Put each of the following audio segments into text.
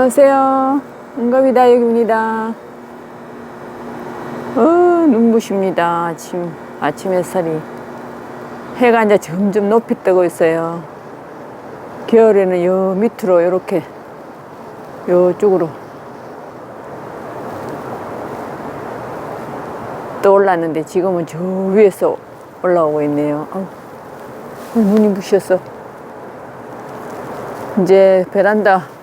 안녕하세요. 여기입니다. 어, 눈부십니다. 아침, 아침 햇살이. 해가 이제 점점 높이 뜨고 있어요. 겨울에는 요 밑으로 이렇게 요쪽으로 떠올랐는데 지금은 저 위에서 올라오고 있네요. 아우, 눈이 부셨어. 이제 베란다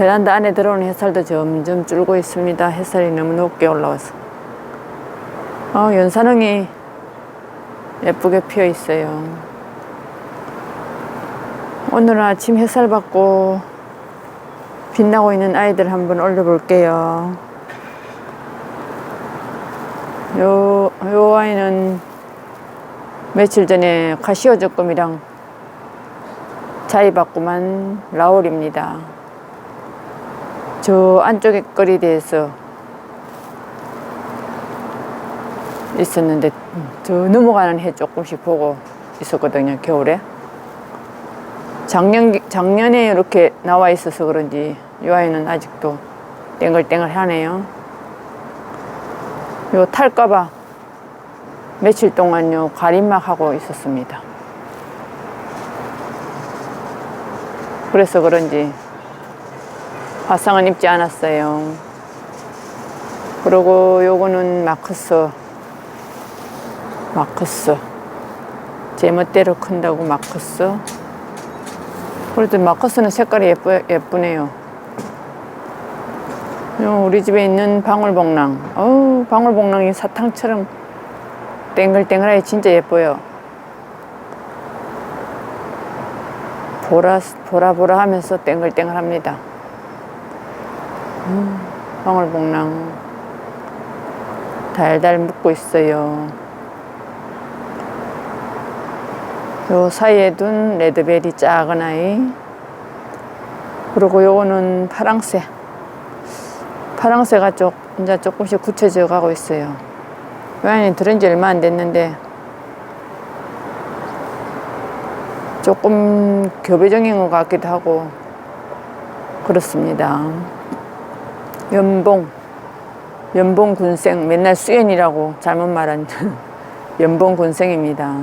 베란다 안에 들어오는 햇살도 점점 줄고 있습니다. 햇살이 너무 높게 올라와서. 어, 연산홍이 예쁘게 피어 있어요. 오늘 아침 햇살 받고 빛나고 있는 아이들 한번 올려볼게요. 요, 요 아이는 며칠 전에 카시오 조금이랑 자위받고만 라울입니다. 저 안쪽에 거리대에서 있었는데 저 넘어가는 해 조금씩 보고 있었거든요 겨울에 작년 작년에 이렇게 나와 있어서 그런지 이 아이는 아직도 땡글땡글 하네요. 요 탈까봐 며칠 동안 요 가림막 하고 있었습니다. 그래서 그런지 화상은 입지 않았어요. 그리고 요거는 마커스. 마커스. 제멋대로 큰다고 마커스. 그래도 마커스는 색깔이 예쁘, 예쁘네요. 요 우리 집에 있는 방울복랑. 어우, 방울복랑이 사탕처럼 땡글땡글하게 진짜 예뻐요. 보라, 보라보라 하면서 땡글땡글 합니다. 음, 방울복랑 달달 묻고 있어요. 요 사이에 둔 레드베리 작은 아이. 그리고 요거는 파랑새. 파랑새가 쪽, 이제 조금씩 굳혀져 가고 있어요. 요 아이는 들은 지 얼마 안 됐는데 조금 교배적인 것 같기도 하고 그렇습니다. 연봉, 연봉 군생, 맨날 수연이라고 잘못 말한 연봉 군생입니다.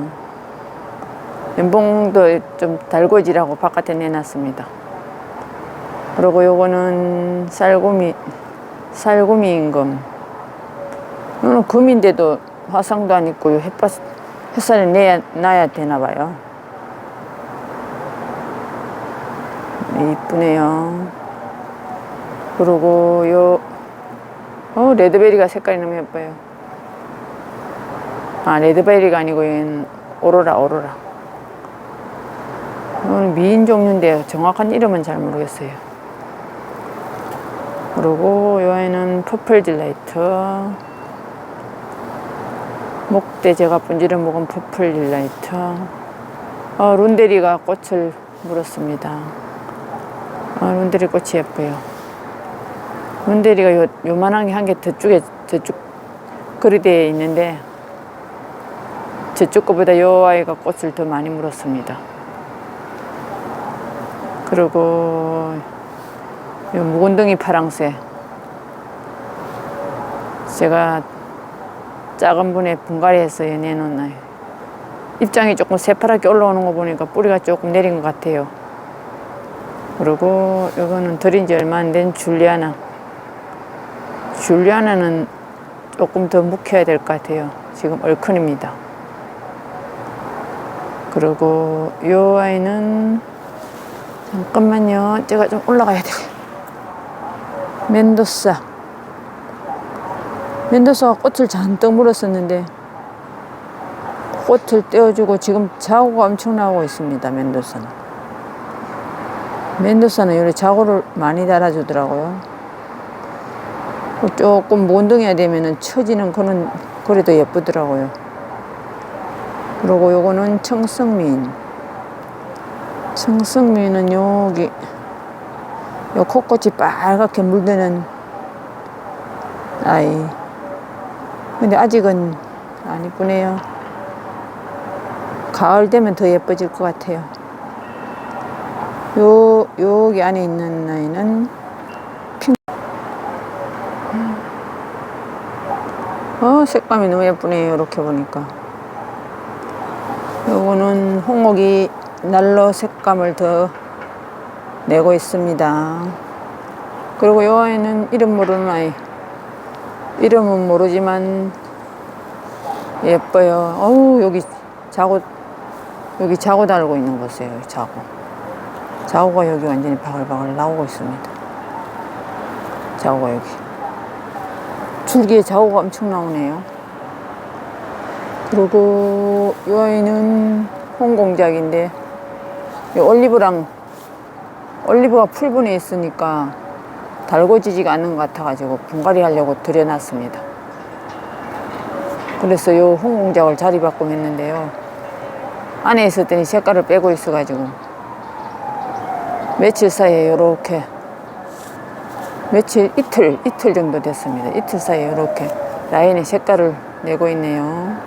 연봉도 좀 달궈지라고 바깥에 내놨습니다. 그리고 요거는 쌀구미, 쌀구미 임금. 이거는 금인데도 화상도 안 있고 요 햇볕, 햇살을 내야, 놔야 되나 봐요. 이쁘네요. 그리고 요, 어, 레드베리가 색깔이 너무 예뻐요. 아, 레드베리가 아니고 얘는 오로라, 오로라. 미인 종류인데 정확한 이름은 잘 모르겠어요. 그리고 요 아이는 퍼플 딜라이트. 목대 제가 분지를 먹은 퍼플 딜라이트. 어, 룬데리가 꽃을 물었습니다. 어, 룬데리 꽃이 예뻐요. 룬데리가 요, 요만한 게 한 개 저쪽에, 저쪽 거리대에 있는데, 저쪽 거보다 요 아이가 꽃을 더 많이 물었습니다. 그리고 요 묵은덩이 파랑새. 제가 작은 분에 분갈이해서 내놓은 아이. 입장이 조금 새파랗게 올라오는 거 보니까 뿌리가 조금 내린 것 같아요. 그리고 이거는 들인 지 얼마 안 된 줄리아나. 줄리아나는 조금 더 묵혀야 될 것 같아요. 지금 얼큰입니다. 그리고 이 아이는 잠깐만요. 제가 좀 올라가야 돼요. 멘도사. 멘도사가 꽃을 잔뜩 물었었는데 꽃을 떼어주고 지금 자고가 엄청 나오고 있습니다. 멘도사는. 멘도사는 요리 자고를 많이 달아주더라고요. 조금 몬둥이가 되면은 처지는 그런 그래도 예쁘더라고요. 그리고 요거는 청성민. 청성민은 여기 요 콧꽃이 빨갛게 물드는 아이. 근데 아직은 안 이쁘네요. 가을 되면 더 예뻐질 것 같아요. 요 여기 안에 있는 아이는 어, 색감이 너무 예쁘네요. 이렇게 보니까. 요거는 홍옥이 날로 색감을 더 내고 있습니다. 그리고 요 아이는 이름 모르는 아이. 이름은 모르지만 예뻐요. 어우, 여기 자고, 여기 자고 달고 있는. 여기 자고. 자고가 여기 완전히 바글바글 나오고 있습니다. 자고가 여기. 줄기에 자고가 엄청 나오네요. 그리고 이 아이는 홍공작인데 이 올리브랑 올리브가 풀분에 있으니까 달궈지지가 않는 것 같아가지고 분갈이 하려고 들여놨습니다. 그래서 이 홍공작을 자리 바꿈했는데요. 안에 있었더니 색깔을 빼고 있어가지고 며칠 사이에 이렇게 며칠 이틀 이틀 정도 됐습니다. 이틀 사이에 이렇게 라인의 색깔을 내고 있네요.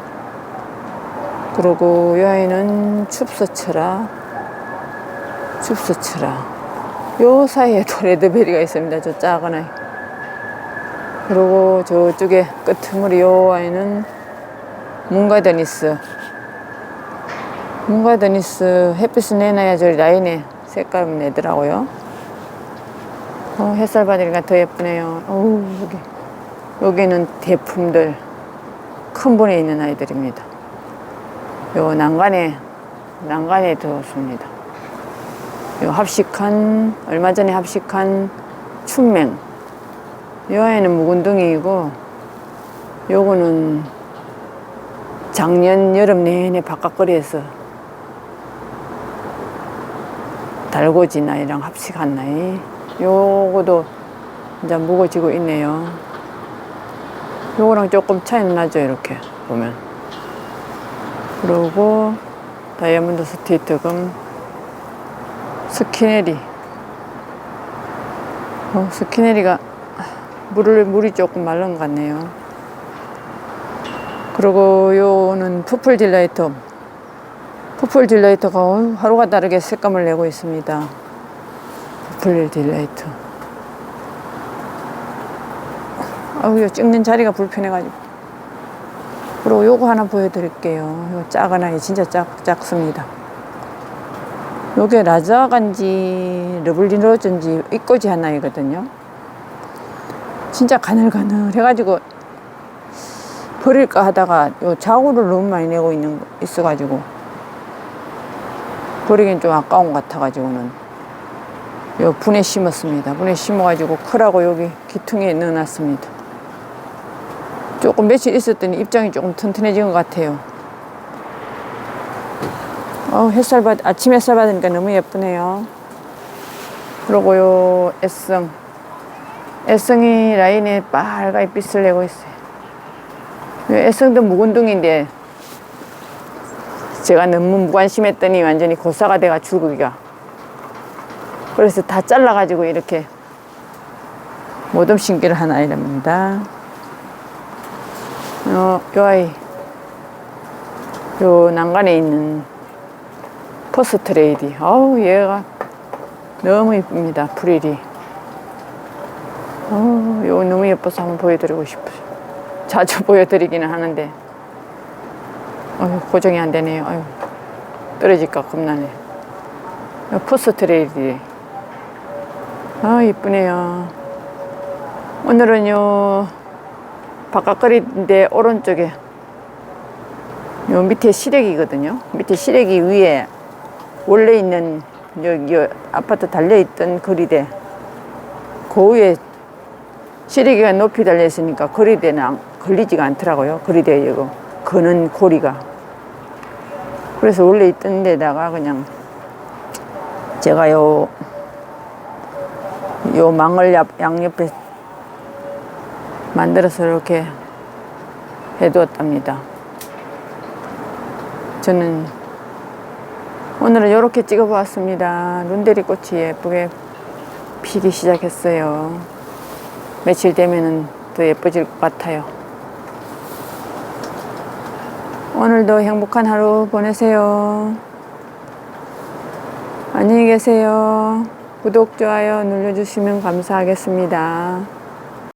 그리고 이 아이는 춥서쳐라 춥서쳐라 요 사이에도 레드베리가 있습니다. 저 작은 아이. 그리고 저쪽에 끄트머리 요 아이는 문가데니스 문가데니스 햇빛을 내놔야 저 라인에 색감을 내더라고요. 어, 햇살 받으니까 더 예쁘네요. 어우, 여기. 여기는 대품들. 큰 분에 있는 아이들입니다. 요 난간에, 난간에 들어왔습니다. 요 합식한, 얼마 전에 합식한 춘맹. 요 아이는 묵은둥이이고, 요거는 작년 여름 내내 바깥거리에서 달고지 나이랑 합식한 나이. 요거도 이제 무거지고 있네요. 요거랑 조금 차이는 나죠, 이렇게 보면. 그리고 다이아몬드 스테이트금 스키네리. 어, 스키네리가 물을, 물이 조금 마른 것 같네요. 그리고 요는 푸플 딜라이터. 푸플 딜라이터가 하루가 다르게 색감을 내고 있습니다. 푸플 딜라이터. 아우, 요 찍는 자리가 불편해가지고. 그리고 요거 하나 보여드릴게요. 요 작은 아이 진짜 작, 작습니다. 요게 라자간지 르블린 로즈인지 이꼬지 하나이거든요. 진짜 가늘가늘 해가지고 버릴까 하다가 요 자구를 너무 많이 내고 있는 거 있어가지고 버리긴 좀 아까운 것 같아가지고는 요 분에 심었습니다. 분에 심어가지고 크라고 여기 기퉁에 넣어놨습니다. 조금 며칠 있었더니 입장이 조금 튼튼해진 것 같아요. 어, 햇살 받, 아침 햇살 받으니까 너무 예쁘네요. 그리고 요 애성. 애성이 라인에 빨갛게 빛을 내고 있어요. 요 애성도 묵은둥인데 제가 너무 무관심했더니 완전히 고사가 돼가 줄기가. 그래서 다 잘라가지고 이렇게 모둠 신기를 한 아이랍니다. 어, 요 아이. 요 난간에 있는 퍼스 트레이디. 어우, 얘가 너무 이쁩니다. 프릴이. 어우, 요 너무 예뻐서 한번 보여드리고 싶어요. 자주 보여드리기는 하는데. 어휴, 고정이 안 되네요. 어휴, 떨어질까 겁나네. 요 퍼스 트레이디. 아, 이쁘네요. 오늘은 요 바깥거리인데 오른쪽에 요 밑에 시래기거든요. 밑에 시래기 위에 원래 있는 여기 요 아파트 달려있던 거리대 그 위에 시래기가 높이 달려있으니까 거리대는 안- 걸리지가 않더라고요. 거리대 이거 거는 고리가 그래서 원래 있던 데다가 그냥 제가 요, 요 망을 양- 양옆에 만들어서 이렇게 해두었답니다. 저는 오늘은 이렇게 찍어보았습니다. 룬데리 꽃이 예쁘게 피기 시작했어요. 며칠 되면은 더 예뻐질 것 같아요. 오늘도 행복한 하루 보내세요. 안녕히 계세요. 구독, 좋아요 눌러주시면 감사하겠습니다.